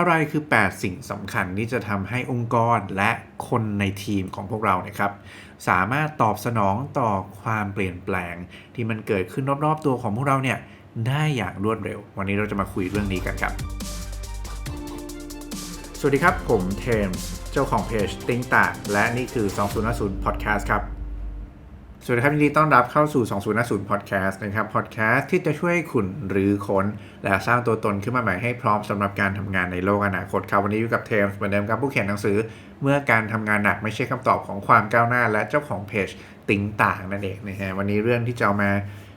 อะไรคือ 8 สิ่งสำคัญที่จะทำให้องค์กรและคนในทีมของพวกเราเนะครับ สามารถตอบสนองต่อความเปลี่ยนแปลง ที่มันเกิดขึ้นรอบๆตัวของพวกเราเนี่ยได้อย่างรวดเร็ว วันนี้เราจะมาคุยเรื่องนี้กันครับ สวัสดีครับ ผมเทมส์เจ้าของเพจติ้งต่างและนี่คือ 2050 Podcast ครับ สวัสดีครับยินดีต้อนรับเข้าสู่ 2050 Podcast นะครับ Podcast ที่จะช่วยคุณหรือค้น และสร้างตัวตนขึ้นมาใหม่ให้พร้อมสำหรับการทำงานในโลกอนาคตครับวันนี้อยู่กับเทมส์เหมือนเดิมครับผู้เขียนหนังสือ เมื่อการทำงานหนักไม่ใช่คำตอบของความก้าวหน้า และเจ้าของเพจติ้งต่างนั่นเองนะฮะวันนี้เรื่องที่จะเอามา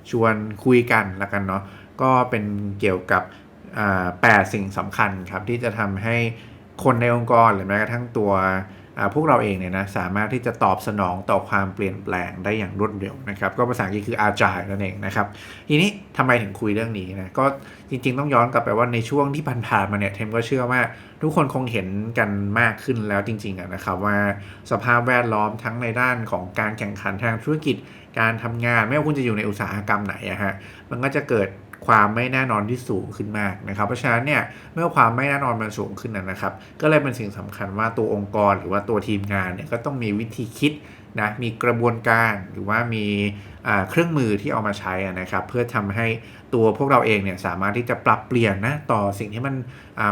ชวนคุยกันละกันเนาะก็เป็นเกี่ยวกับแปดสิ่งสำคัญครับที่จะทำให้คนในองค์กรหรือแม้กระทั่งตัว พวกเราเองเนี่ยนะสามารถที่จะตอบสนองต่อความเปลี่ยนแปลงได้อย่างรวดเร็วนะครับ ก็ภาษาอังกฤษคือ agile นั่นเองนะครับ ทีนี้ทำไมถึงคุยเรื่องนี้นะก็จริงๆ ต้องย้อนกลับไปว่าในช่วงที่ผ่านมาเนี่ยเทมก็เชื่อว่าทุกคนคงเห็นกันมากขึ้นแล้วจริงๆนะครับว่าสภาพแวดล้อมทั้งในด้านของการแข่งขันทางธุรกิจการทำงาน ไม่ว่าคุณจะอยู่ในอุตสาหกรรมไหนอะฮะมันก็จะเกิด ความไม่แน่นอนที่สูงขึ้นมากนะครับ เพราะฉะนั้นเนี่ยเมื่อความไม่แน่นอนมันสูงขึ้นนะครับ ก็เลยเป็นสิ่งสำคัญว่าตัวองค์กรหรือว่าตัวทีมงานเนี่ยก็ต้องมีวิธีคิดนะมีกระบวนการหรือว่ามีเครื่องมือที่เอามาใช้นะครับเพื่อทำให้ตัวพวกเราเองเนี่ยสามารถที่จะปรับเปลี่ยนนะต่อสิ่งที่มัน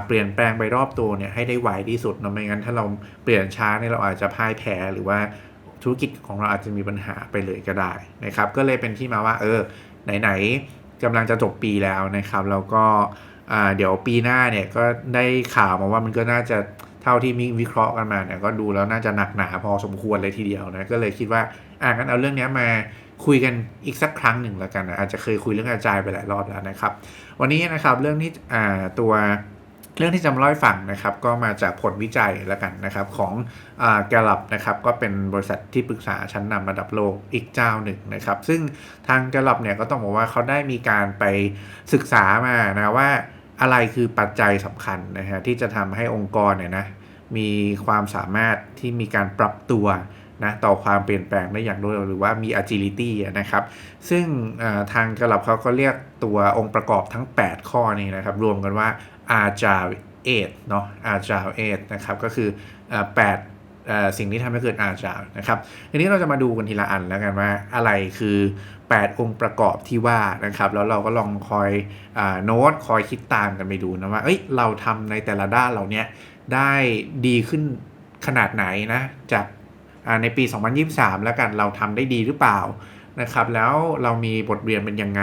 เปลี่ยนแปลงไปรอบตัวเนี่ยให้ได้ไวที่สุดเนะไม่งั้นถ้าเราเปลี่ยนช้าเนี่ยเราอาจจะพ่ายแพ้หรือว่าธุรกิจของเราอาจจะมีปัญหาไปเลยก็ได้นะครับก็เลยเป็นที่มาว่าเออไหนๆ กำลังจะจบปีแล้วนะครับแล้วก็เดี๋ยวปีหน้าเนี่ยก็ได้ข่าวมาว่ามันก็น่าจะเท่าที่มีวิเคราะห์กันมาเนี่ยก็ดูแล้วน่าจะหนักหนาพอสมควรเลยทีเดียวนะก็เลยคิดว่าอ่างั้นเอาเรื่องนี้มาคุยกันอีกสักครั้งหนึ่งแล้วกันนะอาจจะเคยคุยเรื่องอาจารย์ไปหลายรอบแล้วนะครับ วันนี้นะครับเรื่องที่ตัว รื่องที่จะมาเล่าให้ฟังนะครับก็มาจากผลวิจัยแล้วกันนะครับของแกลลับนะครับก็เป็นบริษัทที่ปรึกษาชั้นนำระดับโลกอีกเจ้าหนึ่งนะครับ ซึ่งทางแกลลับเนี่ยก็ต้องบอกว่าเขาได้มีการไปศึกษามานะว่าอะไรคือปัจจัยสำคัญนะฮะที่จะทำให้องค์กรเนี่ยนะมีความสามารถที่มีการปรับตัวนะต่อความเปลี่ยนแปลงได้อย่างรวดเร็วหรือว่ามี agility นะครับ ซึ่งทางกลับเขาก็เรียกตัวองค์ประกอบทั้ง 8 ข้อนี้นะครับ รวมกันว่า Agile 8เนาะ Agile 8นะครับ ก็คือเอ่อ8สิ่งที่ทำให้เกิด Agile นะครับทีนี้เราจะมาดูกันทีละอันแล้วกันว่าอะไรคือ 8 องค์ประกอบที่ว่านะครับ แล้วเราก็ลองคอยอโน้ตคอยคิดตามกันไปดูนะว่า เอ้ย เราทำในแต่ละด้านเราเนี้ยได้ดีขึ้นขนาดไหนนะ จากอ่าในปี 2023 แล้วกันเราทำได้ดีหรือเปล่านะครับ แล้วเรามีบทเรียนเป็นยังไง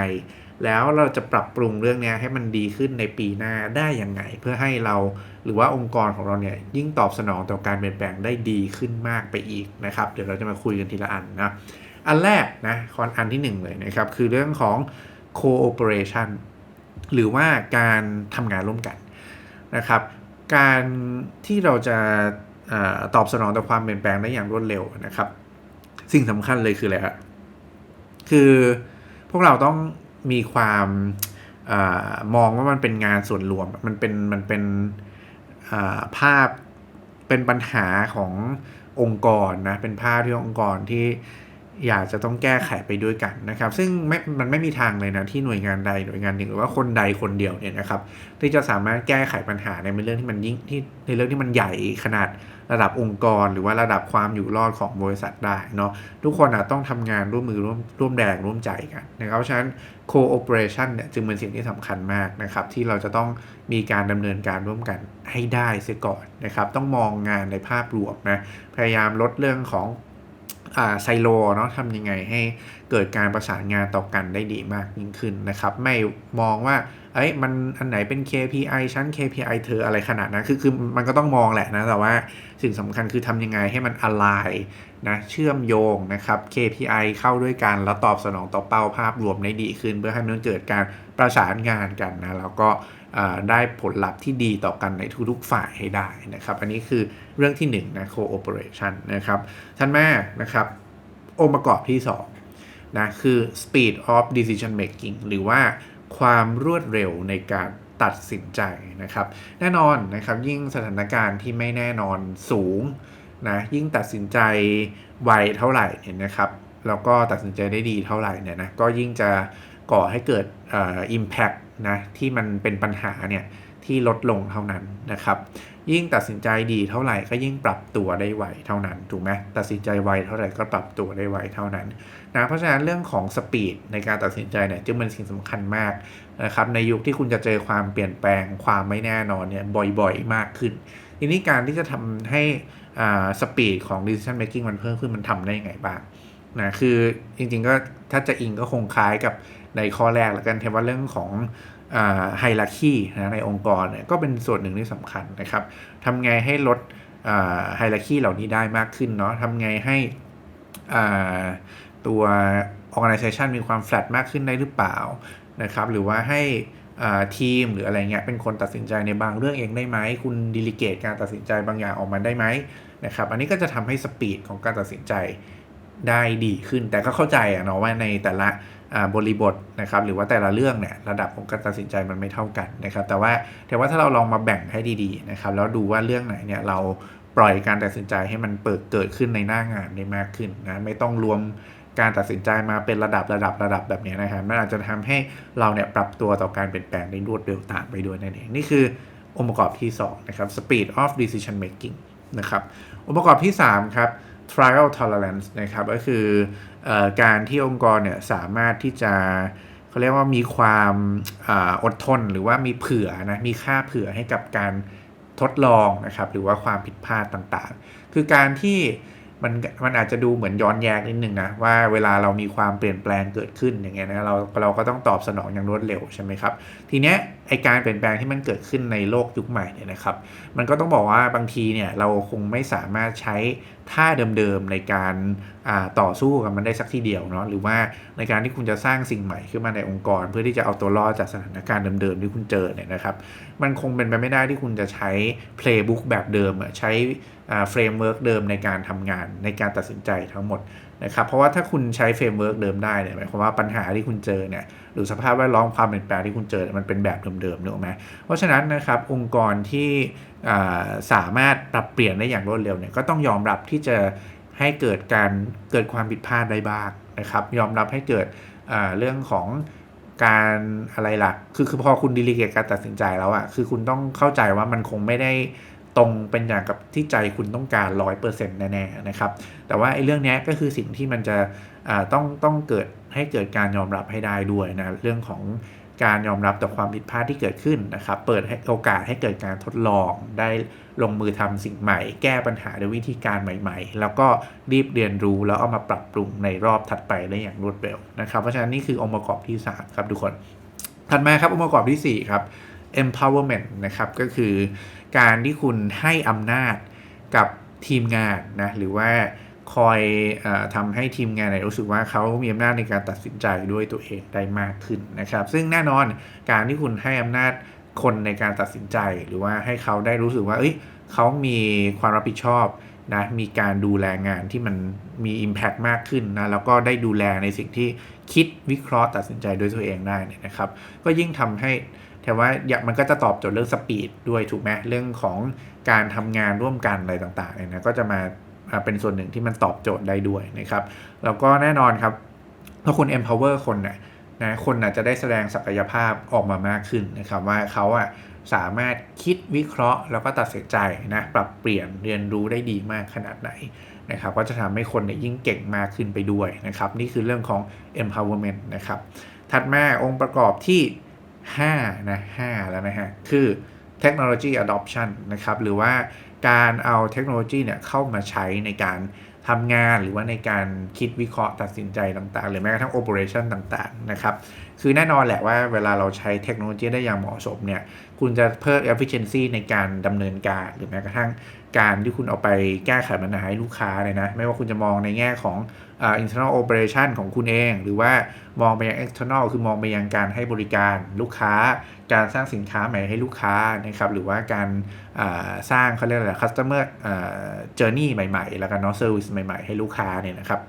แล้วเราจะปรับปรุงเรื่องนี้ให้มันดีขึ้นในปีหน้าได้ยังไง เพื่อให้เราหรือว่าองค์กรของเราเนี่ยยิ่งตอบสนองต่อการเปลี่ยนแปลงได้ดีขึ้นมากไปอีกนะครับ เดี๋ยวเราจะมาคุยกันทีละอันนะอันแรกนะคอนอันที่หนึ่งเลยนะครับ คือเรื่องของ cooperation หรือว่าการทำงานร่วมกันนะครับ การที่เราจะอาตอบสนองต่อความเปลี่ยนแปลงได้อย่างรวดเร็วนะครับ สิ่งสำคัญเลยคืออะไรครับคือพวกเราต้อง มีความอมองว่ามันเป็นงานส่วนรวม มันเป็นมันเป็นภาพเป็นปัญหาขององค์กรนะ เป็นภาพที่องค์กรที่อยากจะต้องแก้ไขไปด้วยกันนะครับ ซึ่งไม่มันไม่มีทางเลยนะที่หน่วยงานใดหน่วยงานหนึ่งหรือว่าคนใดคนเดียวเนี่ยนะครับ ที่จะสามารถแก้ไขปัญหาในเรื่องที่มันยิ่งที่ในเรื่องที่มันใหญ่ขนาด ระดับองค์กรหรือว่าระดับความอยู่รอดของบริษัทได้เนาะทุกคนอะต้องทำงานร่วมมือร่วมร่วมแรงร่วมใจกันนะครับฉะนั้น cooperation เนี่ยจึงเป็นสิ่งที่สำคัญมากนะครับที่เราจะต้องมีการดำเนินการร่วมกันให้ได้เสียก่อนนะครับต้องมองงานในภาพรวมนะพยายามลดเรื่องของ ไซโลเนาะทำยังไงให้เกิดการประสานงานต่อกันได้ดีมากยิ่งขึ้นนะครับ ไม่มองว่าเอ้ยมันอันไหนเป็น KPI ชั้น KPI เธออะไรขนาดนั้นคือคือมันก็ต้องมองแหละนะ แต่ว่าสิ่งสำคัญคือทำยังไงให้มันอ l i นะเชื่อมโยงนะครับ KPI เข้าด้วยกัน แล้วตอบสนองต่อเป้าภาพรวมได้ดีขึ้น เพื่อให้มันเกิดการประสานงานกันนะแล้วก็ ได้ผลลัพธ์ที่ดีต่อกันในทุกๆฝ่ายให้ได้นะครับ อันนี้คือเรื่องที่1นะ cooperation นะครับท่านแม่นะครับองค์ประกอบที่2นะคือ speed of decision making หรือว่าความรวดเร็วในการตัดสินใจนะครับ แน่นอนนะครับยิ่งสถานการณ์ที่ไม่แน่นอนสูงนะยิ่งตัดสินใจไวเท่าไหร่เนี่ยนะครับแล้วก็ตัดสินใจได้ดีเท่าไหร่เนี่ยนะก็ยิ่งจะ ก่อให้เกิดอิมแพ t นะที่มันเป็นปัญหาเนี่ยที่ลดลงเท่านั้นนะครับ ยิ่งตัดสินใจดีเท่าไหร่ก็ยิ่งปรับตัวได้ไวเท่านั้นถูกไหมตัดสินใจไวเท่าไหร่ก็ปรับตัวได้ไวเท่านั้นนะเพราะฉะนั้นเรื่องของสปีดในการตัดสินใจเนี่ยจึงเป็นสิ่งสำคัญมากนะครับในยุคที่คุณจะเจอความเปลี่ยนแปลงความไม่แน่นอนเนี่ยบ่อยๆ มากขึ้นทีนี้การที่จะทำให้สปีดของ decision making มันเพิ่มขึ้นมันทำได้ยังไงบ้างนะคือจริงๆก็ถ้าจะอิงก็คงคล้ายกับ ในข้อแรกแล้วกันเทว่าเรื่องของไฮรักีนะในองค์กรเนี่ยก็เป็นส่วนหนึ่งที่สำคัญนะครับทำไงให้ลดไฮรักีเหล่านี้ได้มากขึ้นเนาะทำไงให้ตัว organization มีความ flat มากขึ้นได้หรือเปล่านะครับหรือว่าให้ทีมหรืออะไรเงี้ยเป็นคนตัดสินใจในบางเรื่องเองได้ไหม คุณดิลิเกตการตัดสินใจบางอย่างออกมาได้ไหมนะครับอันนี้ก็จะทำให้สปีดของการตัดสินใจ ได้ดีขึ้น แต่ก็เข้าใจอะเนาะว่าในแต่ละบริบทนะครับหรือว่าแต่ละเรื่องเนี่ยระดับของการตัดสินใจมันไม่เท่ากันนะครับ แต่ว่าแต่ว่าถ้าเราลองมาแบ่งให้ดีๆนะครับแล้วดูว่าเรื่องไหนเนี่ยเราปล่อยการตัดสินใจให้มันเปิดเกิดขึ้นในหน้างานได้มากขึ้นนะไม่ต้องรวมการตัดสินใจมาเป็นระดับระดับระดับแบบนี้นะครับมันอาจจะทำให้เราเนี่ยปรับตัวต่อการเปลี่ยนแปลงได้รวดเร็วตามไปด้วยนั่นเองนี่คือองค์ประกอบที่2นะครับ speed of decision making นะครับองค์ประกอบที่3ครับ trial tolerance นะครับก็คืออการที่องค์กรเนี่ยสามารถที่จะเขาเรียกว่ามีความออดทนหรือว่ามีเผื่อนะมีค่าเผื่อให้กับการทดลองนะครับหรือว่าความผิดพลาดต่างๆ คือการที่มันมันอาจจะดูเหมือนย้อนแย้งนิดนึงนะว่าเวลาเรามีความเปลี่ยนแปลงเกิดขึ้นอย่างเงี้ยนะเราเราก็ต้องตอบสนองอย่างรวดเร็วใช่ไหมครับทีเนี้ยไอการเปลี่ยนแปลงที่มันเกิดขึ้นในโลกยุคใหม่เนี่ยนะครับ มันก็ต้องบอกว่าบางทีเนี่ยเราคงไม่สามารถใช้ ท่าเดิมๆในการต่อสู้กับมันได้สักทีเดียวเนาะหรือว่าในการที่คุณจะสร้างสิ่งใหม่ขึ้นมาในองค์กร เพื่อที่จะเอาตัวรอดจากสถานการณ์เดิมๆที่คุณเจอเนี่ยนะครับ มันคงเป็นไปไม่ได้ที่คุณจะใช้เพลย์บุ๊กแบบเดิมใช้เฟรมเวิร์กเดิมในการทำงานในการตัดสินใจทั้งหมดนะครับเพราะว่าถ้าคุณใช้เฟรมเวิร์กเดิมได้เนี่ยหมายความว่าปัญหาที่คุณเจอเนี่ยหรือสภาพแวดล้อมความเปลี่ยนแปลงที่คุณเจอมันเป็นแบบเดิมๆนึกออกไหมเพราะฉะนั้นนะครับองค์กรที่ สามารถปรับเปลี่ยนได้อย่างรวดเร็วเนี่ยก็ต้องยอมรับที่จะให้เกิดการเกิดความผิดพลาดได้บ้างนะครับ ยอมรับให้เกิดเรื่องของการอะไรล่ะ คือคือพอคุณดีลิเกตการตัดสินใจแล้วอะคือคุณต้องเข้าใจว่ามันคงไม่ได้ตรงเป็นอย่างกับที่ใจคุณต้องการร้อยเปอร์เซ็นต์แน่ๆนะครับ แต่ว่าไอ้เรื่องนี้ก็คือสิ่งที่มันจะต้องต้องเกิดให้เกิดการยอมรับให้ได้ด้วยนะ เรื่องของ การยอมรับต่อความผิดพลาดที่เกิดขึ้นนะครับ เปิดโอกาสให้เกิดการทดลอง ได้ลงมือทำสิ่งใหม่ แก้ปัญหาด้วยวิธีการใหม่ ๆ แล้วก็รีบเรียนรู้แล้วเอามาปรับปรุงในรอบถัดไปได้อย่างรวดเร็วนะครับ เพราะฉะนั้นนี่คือองค์ประกอบที่ 3 ครับทุกคน ถัดมาครับองค์ประกอบที่ 4 ครับ empowerment นะครับก็คือการที่คุณให้อำนาจกับทีมงานนะหรือว่า คอยอทำให้ทีมงานรู้สึกว่าเขามีอำนาจในการตัดสินใจด้วยตัวเองได้มากขึ้นนะครับ ซึ่งแน่นอนการที่คุณให้อำนาจคนในการตัดสินใจ หรือว่าให้เขาได้รู้สึกว่า เอ้ยเขามีความรับผิดชอบนะมีการดูแลงานที่มันมี Impact มากขึ้นนะแล้วก็ได้ดูแลในสิ่งที่คิดวิเคราะห์ตัดสินใจด้วยตัวเองได้นะครับ ก็ยิ่งทำให้แต่ว่ามันก็จะตอบโจทย์เรื่องสปีดด้วยถูกไหมเรื่องของการทำงานร่วมกันอะไรต่างๆเนี่ยนะก็จะมา เป็นส่วนหนึ่งที่มันตอบโจทย์ได้ด้วยนะครับแล้วก็แน่นอนครับถ้าคุณ empower คนเนี่ยนะคนอาจจะได้แสดงศักยภาพออกมามากขึ้นนะครับว่าเขาอะสามารถคิดวิเคราะห์ แล้วก็ตัดสินใจนะปรับเปลี่ยนเรียนรู้ได้ดีมากขนาดไหนนะครับก็จะทำให้คนเนี่ยยิ่งเก่งมากขึ้นไปด้วยนะครับนี่คือเรื่องของ empowerment นะครับถัดมาองค์ประกอบที่5นะ5แล้วนะฮะคือ technology adoption นะครับหรือว่า การเอาเทคโนโลยีเนี่ยเข้ามาใช้ในการทำงานหรือว่าในการคิดวิเคราะห์ตัดสินใจต่างๆ หรือแม้กระทั่งโอเปอเรชันต่างๆ นะครับ คือแน่นอนแหละว่าเวลาเราใช้เทคโนโลยีได้อย่างเหมาะสมเนี่ย คุณจะเพิ่ม efficiency ในการดำเนินการ หรือแม้กระทั่งการที่คุณเอาไปแก้ไขปัญหาให้ลูกค้าเลยนะ ไม่ว่าคุณจะมองในแง่ของ uh, internal operation ของคุณเอง หรือว่ามองไปยัง external คือมองไปยังการให้บริการลูกค้า การสร้างสินค้าใหม่ให้ลูกค้านะครับหรือว่าการสร้างเขาเรียกอะไร customer journey ใหม่ๆ แล้วก็เนาะ service ใหม่ๆ ให้ลูกค้าเนี่ยนะครับ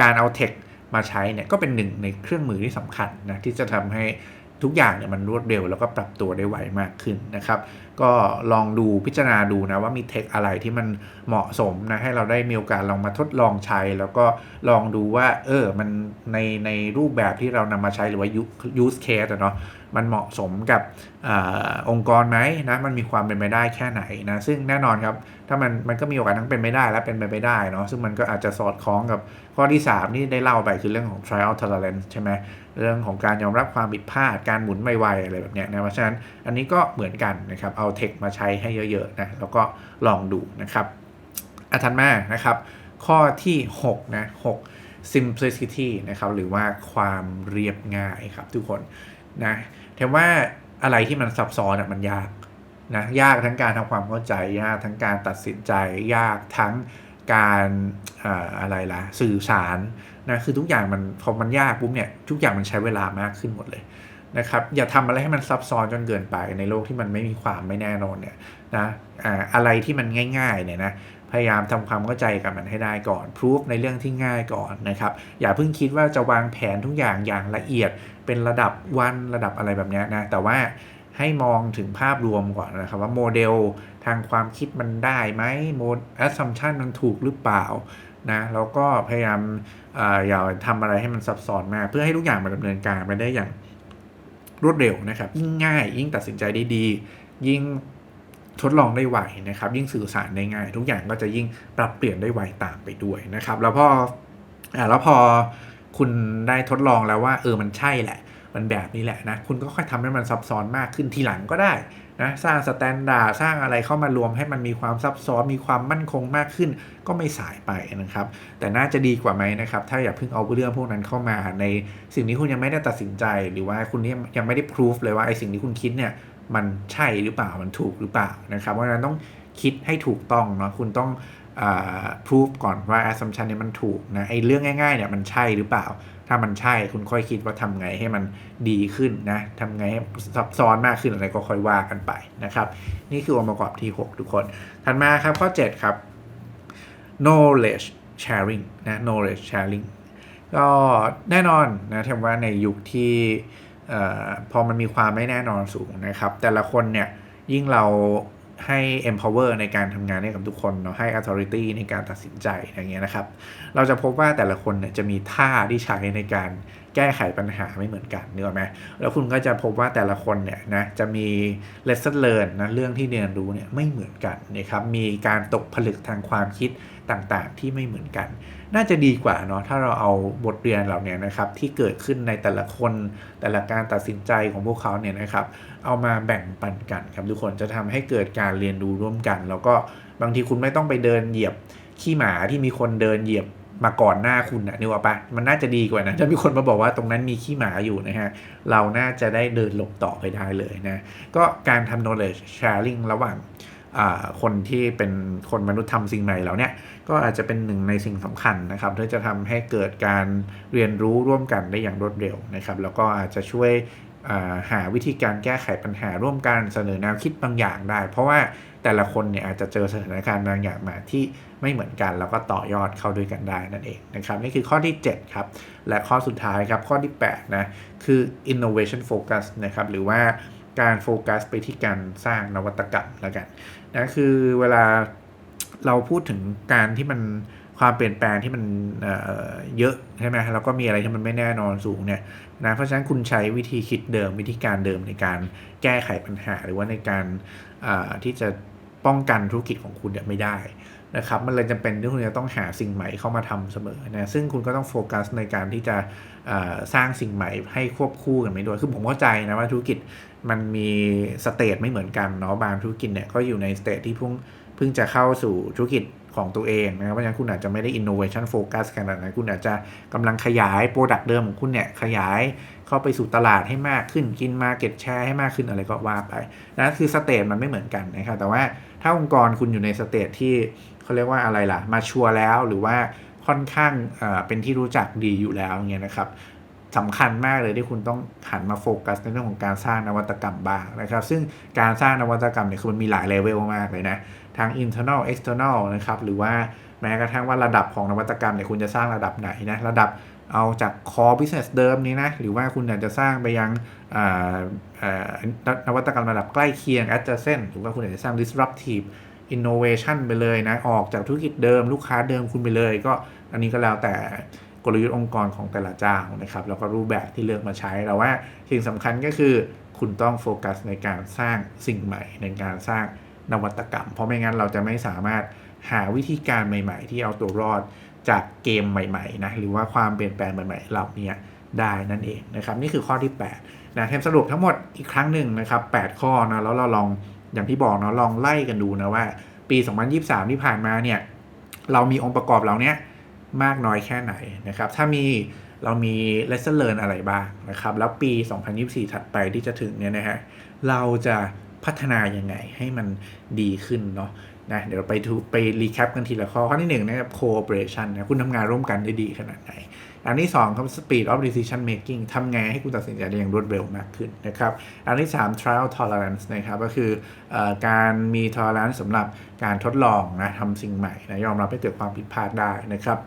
การเอาเทค มาใช้เนี่ยก็เป็นหนึ่งในเครื่องมือที่สำคัญนะที่จะทำให้ทุกอย่างเนี่ยมันรวดเร็วแล้วก็ปรับตัวได้ไวมากขึ้นนะครับ ก็ลองดูพิจารณาดูนะว่ามีเทคอะไรที่มันเหมาะสมนะให้เราได้มีโอกาสลองมาทดลองใช้ แล้วก็ลองดูว่าเออมันในในรูปแบบที่เรานำมาใช้หรือว่า use case เนาะ มันเหมาะสมกับอองค์กรไหมนะมันมีความเป็นไปได้แค่ไหนนะซึ่งแน่นอนครับถ้ามันมันก็มีโอกาสทั้งเป็นไม่ได้และเป็นไปไม่ได้เนาะซึ่งมันก็อาจจะสอดคล้องกับข้อที่ 3 ที่ได้เล่าไปคือเรื่องของ trial tolerance ใช่ไหมเรื่องของการยอมรับความผิดพลาดการหมุนไม่ไวอะไรแบบเนี้ยนะเพราะฉะนั้นอันนี้ก็เหมือนกันนะครับเอาเทคมาใช้ให้เยอะๆนะแล้วก็ลองดูนะครับอัถัดมานะครับ ข้อที่6นะ6 simplicity นะครับหรือว่าความเรียบง่ายครับทุกคนนะ แต่ว่าอะไรที่มันซับซ้อนอะมันยากนะยากทั้งการทำความเข้าใจยากทั้งการตัดสินใจยากทั้งการอะไรล่ะสื่อสารนะคือทุกอย่างมันพอมันยากปุ๊บเนี่ยทุกอย่างมันใช้เวลามากขึ้นหมดเลยนะครับอย่าทำอะไรให้มันซับซ้อนจนเกินไปในโลกที่มันไม่มีความไม่แน่นอนเนี่ยนะอะไรที่มันง่ายๆเนี่ยนะ พยายามทำความเข้าใจกับมันให้ได้ก่อนพิสูจในเรื่องที่ง่ายก่อนนะครับอย่าเพิ่งคิดว่าจะวางแผนทุกอย่างอย่างละเอียด เป็นระดับวันระดับอะไรแบบนี้นะแต่ว่าให้มองถึงภาพรวมก่อนนะครับว่าโมเดลทางความคิดมันได้ไหมโมดแอสซัมชันมันถูกหรือเปล่านะแล้วก็พยายามอย่าทำอะไรให้มันซับซ้อนมาก เพื่อให้ทุกอย่างมันดำเนินการไปได้อย่างรวดเร็วนะครับ ยิ่งง่ายยิ่งตัดสินใจได้ดี ยิ่ง ทดลองได้ไวนะครับ ยิ่งสื่อสารได้ง่าย ทุกอย่างก็จะยิ่งปรับเปลี่ยนได้ไวตามไปด้วยนะครับ แล้วพออ่าแล้วพอคุณได้ทดลองแล้วว่า เออมันใช่แหละ มันแบบนี้แหละนะ คุณก็ค่อยทำให้มันซับซ้อนมากขึ้นทีหลังก็ได้นะสร้างสแตนดาร์ดสร้างอะไรเข้ามารวมให้มันมีความซับซ้อนมีความมั่นคงมากขึ้น ก็ไม่สายไปนะครับ แต่น่าจะดีกว่าไหมนะครับ ถ้าอย่าเพิ่งเอาเรื่องพวกนั้นเข้ามาในสิ่งที่คุณยังไม่ได้ตัดสินใจ หรือว่าคุณยังไม่ได้พิสูจเลยว่าไอ้สิ่งที่คุณคิดเนี่ย มันใช่หรือเปล่ามันถูกหรือเปล่านะครับเพราะฉะนั้นต้องคิดให้ถูกต้องเนาะคุณต้องพิสูจก่อนว่า assumption นี้มันถูกนะไอ้เรื่องง่ายๆเนี่ยมันใช่หรือเปล่า ถ้ามันใช่คุณค่อยคิดว่าทำไงให้มันดีขึ้นนะทำไงให้ซับซ้อนมากขึ้นอะไรก็ค่อยว่ากันไปนะครับ นี่คือองค์ประกอบที่ 6 ทุกคน ถัดมาครับข้อ 7 ครับ knowledge sharing นะ knowledge sharing ก็แน่นอนนะถือว่าในยุคที่ อพอมันมีความไม่แน่นอนสูงนะครับ แต่ละคนเนี่ยยิ่งเราให้ empower ในการทำงานให้กับทุกคนเนาะให้ authority ในการตัดสินใจอย่างเงี้ยนะครับ เราจะพบว่าแต่ละคนเนี่ยจะมีท่าที่ใช้ในการแก้ไขปัญหาไม่เหมือนกันเนึกออกไหมแล้วคุณก็จะพบว่าแต่ละคนเนี่ยนะจะมี lesson learn นะเรื่องที่เรียนรู้เนี่ยไม่เหมือนกันนะครับมีการตกผลึกทางความคิด ต่างๆ ที่ไม่เหมือนกัน น่าจะดีกว่าเนาะถ้าเราเอาบทเรียนเหล่านี้นะครับที่เกิดขึ้นในแต่ละคนแต่ละการตัดสินใจของพวกเขาเนี่ยนะครับ เอามาแบ่งปันกันครับทุกคนจะทำให้เกิดการเรียนรู้ร่วมกัน แล้วก็บางทีคุณไม่ต้องไปเดินเหยียบขี้หมาที่มีคนเดินเหยียบมาก่อนหน้าคุณนะนึกว่าปะมันน่าจะดีกว่านะถ้ามีคนมาบอกว่าตรงนั้นมีขี้หมาอยู่นะฮะ เราน่าจะได้เดินหลบต่อไปได้เลยนะ ก็การทำ knowledge sharing ระหว่าง คนที่เป็นคนมนุษย์ทำสิ่งใหม่เหล่านี้ก็อาจจะเป็นหนึ่งในสิ่งสำคัญนะครับที่จะทำให้เกิดการเรียนรู้ร่วมกันได้อย่างรวดเร็วนะครับ แล้วก็อาจจะช่วยหาวิธีการแก้ไขปัญหาร่วมกันเสนอแนวคิดบางอย่างได้ เพราะว่าแต่ละคนเนี่ยอาจจะเจอสถานการณ์บางอย่างมาที่ไม่เหมือนกัน แล้วก็ต่อยอดเข้าด้วยกันได้นั่นเองนะครับนี่คือข้อที่ 7 ครับ และข้อสุดท้ายครับข้อที่ 8 นะ คือ innovation focus นะครับหรือว่า การโฟกัสไปที่การสร้างนวัตกรรมแล้วกันนะคือเวลาเราพูดถึงการที่มันความเปลี่ยนแปลงที่มันเเยอะใช่ไหมแล้วก็มีอะไรที่มันไม่แน่นอนสูงเนี่ยนะเพราะฉะนั้นคุณใช้วิธีคิดเดิมวิธีการเดิมในการแก้ไขปัญหา หรือว่าในการที่จะป้องกันธุรกิจของคุณเนี่ยไม่ได้นะครับมันเลยจำเป็นที่คุณจะต้องหาสิ่งใหม่เข้ามาทำเสมอนะซึ่งคุณก็ต้องโฟกัสในการที่จะสร้างสิ่งใหม่ให้ควบคู่กันไปด้วยคือผมเข้าใจนะว่าธุรกิจ มันมีสเตจไม่เหมือนกันเนาะบางธุรกิจเนี่ยก็อยู่ในสเตจที่เพิ่งเพิ่งจะเข้าสู่ธุรกิจของตัวเองนะครับเพราะฉะนั้นคุณอาจจะไม่ได้ innovation focus ขนาดนั้นคุณอาจจะกำลังขยายโปรดักต์เดิมของคุณเนี่ยขยายเข้าไปสู่ตลาดให้มากขึ้นกินมาเก็ตแชร์ให้มากขึ้นอะไรก็ว่าไปนะคือสเตจมันไม่เหมือนกันนะครับแต่ว่าถ้าองค์กรคุณอยู่ในสเตจที่เขาเรียกว่าอะไรล่ะมาชัวร์แล้วหรือว่าค่อนข้างเป็นที่รู้จักดีอยู่แล้วเงี้ยนะครับ สำคัญมากเลยที่คุณต้องหันมาโฟกัสในเรื่องของการสร้างนวัตกรรมบ้างนะครับ ซึ่งการสร้างนวัตกรรมเนี่ยคือมันมีหลายเลเวลมากเลยนะทั้ง internal external นะครับหรือว่าแม้กระทั่งว่าระดับของนวัตกรรมเนี่ยคุณจะสร้างระดับไหนนะระดับเอาจาก core business เดิมนี้นะหรือว่าคุณอยากจะสร้างไปยังนวัตกรรมระดับใกล้เคียง adjacent หรือว่าคุณอยากจะสร้าง disruptive innovation ไปเลยนะออกจากธุรกิจเดิมลูกค้าเดิมคุณไปเลย ก็อันนี้ก็แล้วแต่ กลยุทธ์องค์กรของแต่ละเจ้านะครับแล้วก็รูปแบบที่เลือกมาใช้แต่ว่าสิ่งสำคัญก็คือคุณต้องโฟกัสในการสร้างสิ่งใหม่ ในการสร้างนวัตกรรม เพราะไม่งั้นเราจะไม่สามารถหาวิธีการใหม่ ๆ ที่เอาตัวรอดจากเกมใหม่ๆนะหรือว่าความเปลี่ยนแปลงใหม่ๆเหล่านี้ได้นั่นเองนะครับนี่คือข้อที่8นะเทมสรุปทั้งหมดอีกครั้งหนึ่งนะครับ8ข้อนะแล้วเราลองอย่างที่บอกเนาะลองไล่กันดูนะว่า ปี 2023 ที่ผ่านมาเนี่ยเรามีองค์ประกอบเหล่านี้ มากน้อยแค่ไหนนะครับ ถ้ามีเรามี lesson learn อะไรบ้างนะครับ แล้วปี 2024 ถัดไปที่จะถึงเนี่ยนะฮะ เราจะพัฒนายังไงให้มันดีขึ้นเนาะนะเดี๋ยวไปทูไปรีแคปกันทีละข้อ ข้อที่หนึ่งนะครับ cooperation นะคุณทำงานร่วมกันได้ดีขนาดไหน อันที่2ครับ speed of decision making ทำไงให้คุณตัดสินใจได้อย่างรวดเร็วมากขึ้นนะครับ อันที่ 3 trial tolerance นะครับ ก็คืออการมี tolerance สำหรับการทดลองนะทำสิ่งใหม่นะยอมรับให้เกิดความผิดพลาดได้นะครับ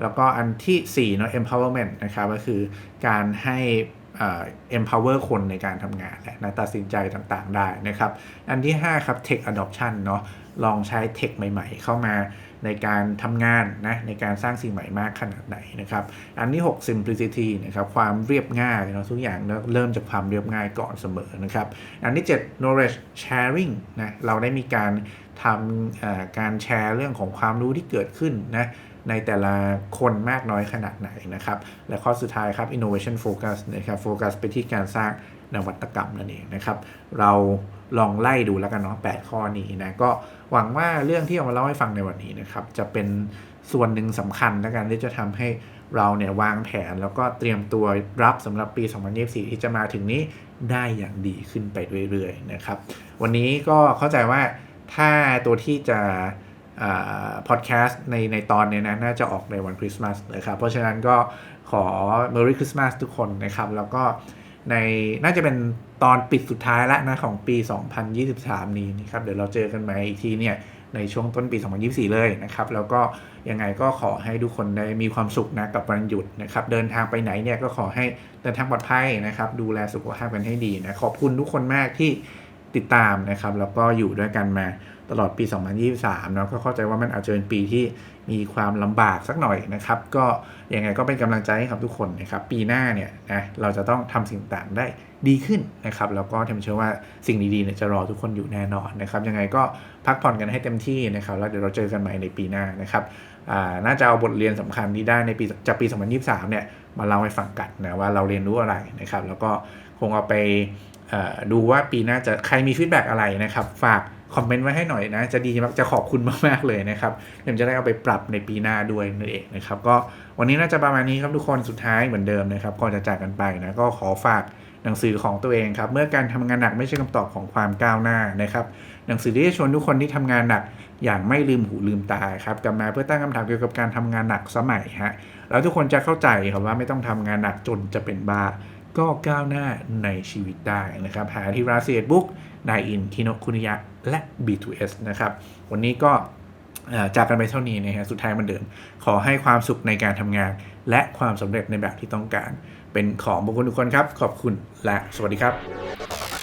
แล้วก็อันที่4เนาะ empowerment นะครับก็คือการให้ empower คนในการทำงานและนะตัดสินใจต่างๆได้นะครับ อันที่ 5 ครับ tech adoption เนาะลองใช้เทคใหม่ ๆ เข้ามา ในการทำงานนะในการสร้างสิ่งใหม่มากขนาดไหนนะครับอันที่ 6 simplicity นะครับความเรียบง่ายเนาะทุกอย่างเริ่มจากความเรียบง่ายก่อนเสมอนะครับอันที่ 7 knowledge sharing นะเราได้มีการทำการแชร์เรื่องของความรู้ที่เกิดขึ้นนะในแต่ละคนมากน้อยขนาดไหนนะครับ และข้อสุดท้ายครับ innovation focus นะครับ โฟกัสไปที่การสร้างนวัตกรรมนั่นเองนะครับ เราลองไล่ดูแล้วกันเนาะ8ข้อนี้นะ ก็ หวังว่าเรื่องที่เอามาเล่าให้ฟังในวันนี้นะครับ จะเป็นส่วนหนึ่งสำคัญในการที่จะทำให้เราเนี่ยวางแผนแล้วก็เตรียมตัวรับสำหรับปี 2024 ที่จะมาถึงนี้ได้อย่างดีขึ้นไปเรื่อยๆนะครับ วันนี้ก็เข้าใจว่าถ้าตัวที่จะพอดแคสต์ในในตอนนี้นะน่าจะออกในวันคริสต์มาสนะครับ เพราะฉะนั้นก็ขอ Merry Christmas ทุกคนนะครับ แล้วก็ ในน่าจะเป็นตอนปิดสุดท้ายแล้วนะของปี 2023 นี้นะครับ เดี๋ยวเราเจอกันใหม่อีกทีเนี่ยในช่วงต้นปี 2024 เลยนะครับ แล้วก็ยังไงก็ขอให้ทุกคนได้มีความสุขนะกับวันหยุดนะครับ เดินทางไปไหนเนี่ยก็ขอให้เดินทางปลอดภัยนะครับ ดูแลสุขภาพกันให้ดีนะ ขอบคุณทุกคนมากที่ติดตามนะครับ แล้วก็อยู่ด้วยกันมา ตลอดปี 2023เนาะก็เข้าใจว่ามันอาจจะเป็นปีที่มีความลำบากสักหน่อยนะครับ ก็ยังไงก็เป็นกำลังใจให้กับทุกคนนะครับ ปีหน้าเนี่ยนะเราจะต้องทำสิ่งต่างได้ดีขึ้นนะครับ แล้วก็ทำเชื่อว่าสิ่งดีๆเนี่ยจะรอทุกคนอยู่แน่นอนนะครับ ยังไงก็พักผ่อนกันให้เต็มที่นะครับ แล้วเดี๋ยวเราเจอกันใหม่ในปีหน้านะครับน่าจะเอาบทเรียนสำคัญที่ได้ในปีจากปี 2023 เนี่ยมาเล่าให้ฟังกันนะว่าเราเรียนรู้อะไรนะครับ แล้วก็คงเอาไปดูว่าปีหน้าจะใครมีฟีดแบ็กอะไรนะครับ ฝาก คอมเมนต์ไว้ให้หน่อยนะ จะดีมากจะขอบคุณมากๆเลยนะครับเดี๋ยวจะได้เอาไปปรับในปีหน้าด้วยนั่นเองนะครับก็วันนี้น่าจะประมาณนี้ครับทุกคนสุดท้ายเหมือนเดิมนะครับก่อนจะจากกันไปนะก็ขอฝากหนังสือของตัวเองครับเมื่อการทำงานหนักไม่ใช่คำตอบของความก้าวหน้านะครับหนังสือที่จะชวนทุกคนที่ทำงานหนักอย่างไม่ลืมหูลืมตาครับกลับมาเพื่อตั้งคำถามเกี่ยวกับการทำงานหนักสมัยฮะแล้วทุกคนจะเข้าใจครับว่าไม่ต้องทำงานหนักจนจะเป็นบ้า ก็ก้าวหน้าในชีวิตได้นะครับหาที่ราเซียบุ๊กนายอินคิโนคุนิยะและ B2S นะครับ วันนี้ก็จากกันไปเท่านี้นะฮะสุดท้ายมันเดิม ขอให้ความสุขในการทำงาน และความสำเร็จในแบบที่ต้องการ เป็นของบุคคลทุกคนครับ ขอบคุณและสวัสดีครับ